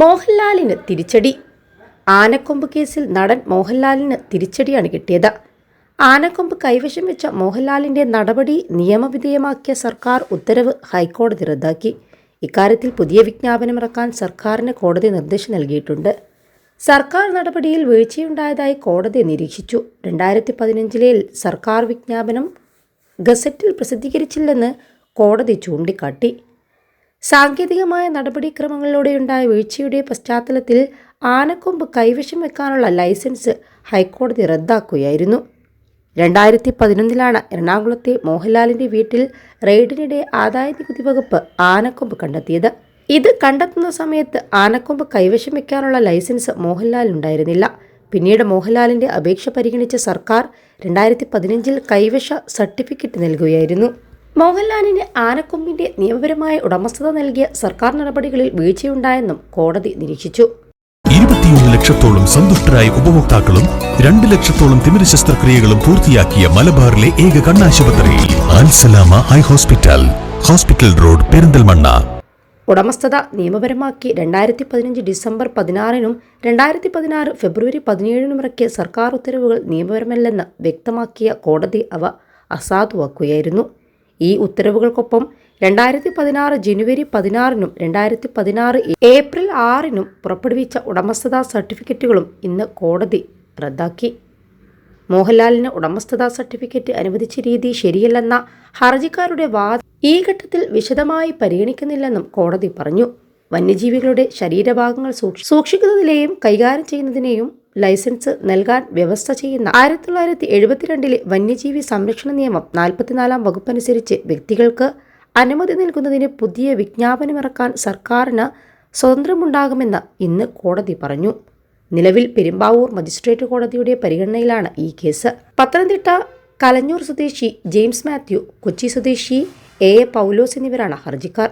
മോഹൻലാലിന് തിരിച്ചടി. ആനക്കൊമ്പ് കേസിൽ നടൻ മോഹൻലാലിന് തിരിച്ചടിയാണ് കിട്ടിയത്. ആനക്കൊമ്പ് കൈവശം വെച്ച മോഹൻലാലിന്റെ നടപടി നിയമവിധേയമാക്കിയ സർക്കാർ ഉത്തരവ് ഹൈക്കോടതി റദ്ദാക്കി. ഇക്കാര്യത്തിൽ പുതിയ വിജ്ഞാപനമിറക്കാൻ സർക്കാരിന് കോടതി നിർദ്ദേശം നൽകിയിട്ടുണ്ട്. സർക്കാർ നടപടിയിൽ വീഴ്ചയുണ്ടായതായി കോടതി നിരീക്ഷിച്ചു. രണ്ടായിരത്തി പതിനഞ്ചിലെ സർക്കാർ വിജ്ഞാപനം ഗസറ്റിൽ പ്രസിദ്ധീകരിച്ചില്ലെന്ന് കോടതി ചൂണ്ടിക്കാട്ടി. സാങ്കേതികമായ നടപടിക്രമങ്ങളിലൂടെയുണ്ടായ വീഴ്ചയുടെ പശ്ചാത്തലത്തിൽ ആനക്കൊമ്പ് കൈവശം വെക്കാനുള്ള ലൈസൻസ് ഹൈക്കോടതി റദ്ദാക്കുകയായിരുന്നു. രണ്ടായിരത്തി പതിനൊന്നിലാണ് എറണാകുളത്തെ മോഹൻലാലിന്റെ വീട്ടിൽ റെയ്ഡിനിടെ ആദായ നികുതി വകുപ്പ് ആനക്കൊമ്പ് കണ്ടെത്തിയത്. ഇത് കണ്ടെത്തുന്ന സമയത്ത് ആനക്കൊമ്പ് കൈവശം വെക്കാനുള്ള ലൈസൻസ് മോഹൻലാലിനുണ്ടായിരുന്നില്ല പിന്നീട് മോഹൻലാലിന്റെ അപേക്ഷ പരിഗണിച്ച സർക്കാർ രണ്ടായിരത്തി പതിനഞ്ചിൽ കൈവശ സർട്ടിഫിക്കറ്റ് നൽകുകയായിരുന്നു. മോഹൻലാലിന് ആനക്കൊമ്പിന്റെ നിയമപരമായ ഉടമസ്ഥത നൽകിയ സർക്കാർ നടപടികളിൽ വീഴ്ചയുണ്ടായെന്നും കോടതി നിരീക്ഷിച്ചു. ഇരുപത്തിയൊന്ന് ലക്ഷത്തോളം സന്തുഷ്ടരായ ഉപഭോക്താക്കളും രണ്ട് ലക്ഷത്തോളം തിമിര ശസ്ത്രക്രിയകളും പൂർത്തിയാക്കിയ മലബാറിലെ ഏക കണ്ണാശുപത്രി Alsalama eye hospital hospital road Perinthalmanna. ഉടമസ്ഥത നിയമപരമാക്കി രണ്ടായിരത്തി പതിനഞ്ച് ഡിസംബർ പതിനാറിനും രണ്ടായിരത്തി പതിനാറ് ഫെബ്രുവരി പതിനേഴിനും ഇറക്കിയ സർക്കാർ ഉത്തരവുകൾ നിയമപരമല്ലെന്ന് വ്യക്തമാക്കിയ കോടതി അവ അസാധുവാക്കുകയായിരുന്നു. ഈ ഉത്തരവുകൾക്കൊപ്പം രണ്ടായിരത്തി പതിനാറ് ജനുവരി പതിനാറിനും രണ്ടായിരത്തി പതിനാറ് ഏപ്രിൽ ആറിനും പുറപ്പെടുവിച്ച ഉടമസ്ഥതാ സർട്ടിഫിക്കറ്റുകളും ഇന്ന് കോടതി റദ്ദാക്കി. മോഹൻലാലിന് ഉടമസ്ഥതാ സർട്ടിഫിക്കറ്റ് അനുവദിച്ച രീതി ശരിയല്ലെന്ന ഹർജിക്കാരുടെ വാദം ഈ ഘട്ടത്തിൽ വിശദമായി പരിഗണിക്കുന്നില്ലെന്നും കോടതി പറഞ്ഞു. വന്യജീവികളുടെ ശരീരഭാഗങ്ങൾ സൂക്ഷി- സൂക്ഷിക്കുന്നതിലെയും കൈകാര്യം ചെയ്യുന്നതിനെയും ലൈസൻസ് നൽകാൻ വ്യവസ്ഥ ചെയ്യുന്ന ആയിരത്തി തൊള്ളായിരത്തി എഴുപത്തിരണ്ടിലെ വന്യജീവി സംരക്ഷണ നിയമം നാൽപ്പത്തിനാലാം വകുപ്പനുസരിച്ച് വ്യക്തികൾക്ക് അനുമതി നൽകുന്നതിന് പുതിയ വിജ്ഞാപനമിറക്കാൻ സർക്കാരിന് സ്വതന്ത്രമുണ്ടാകുമെന്ന് ഇന്ന് കോടതി പറഞ്ഞു. നിലവിൽ പെരുമ്പാവൂർ മജിസ്ട്രേറ്റ് കോടതിയുടെ പരിഗണനയിലാണ് ഈ കേസ്. പത്തനംതിട്ട കലഞ്ഞൂർ സ്വദേശി ജെയിംസ് മാത്യു കൊച്ചി സ്വദേശി എ എ പൗലോസ് എന്നിവരാണ് ഹർജിക്കാർ.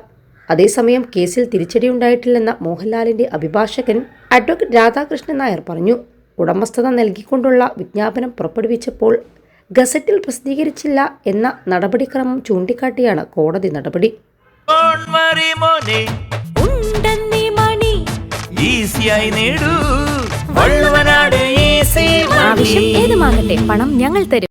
അതേസമയം കേസിൽ തിരിച്ചടിയുണ്ടായിട്ടില്ലെന്ന മോഹൻലാലിന്റെ അഭിഭാഷകൻ അഡ്വക്കേറ്റ് രാധാകൃഷ്ണൻ നായർ പറഞ്ഞു. ഉടമസ്ഥത നൽകിക്കൊണ്ടുള്ള വിജ്ഞാപനം പുറപ്പെടുവിച്ചപ്പോൾ ഗസറ്റിൽ പ്രസിദ്ധീകരിച്ചില്ല എന്ന നടപടിക്രമം ചൂണ്ടിക്കാട്ടിയാണ് കോടതി നടപടി. കോൺമറി മോനെ. ഉണ്ടെന്നീ മണി. ഈസിയായി നേടൂ. വള്ളുവനാട് ഈസി ആവശ്യം ഏതുമാകട്ടെ പണം ഞങ്ങൾ തരും.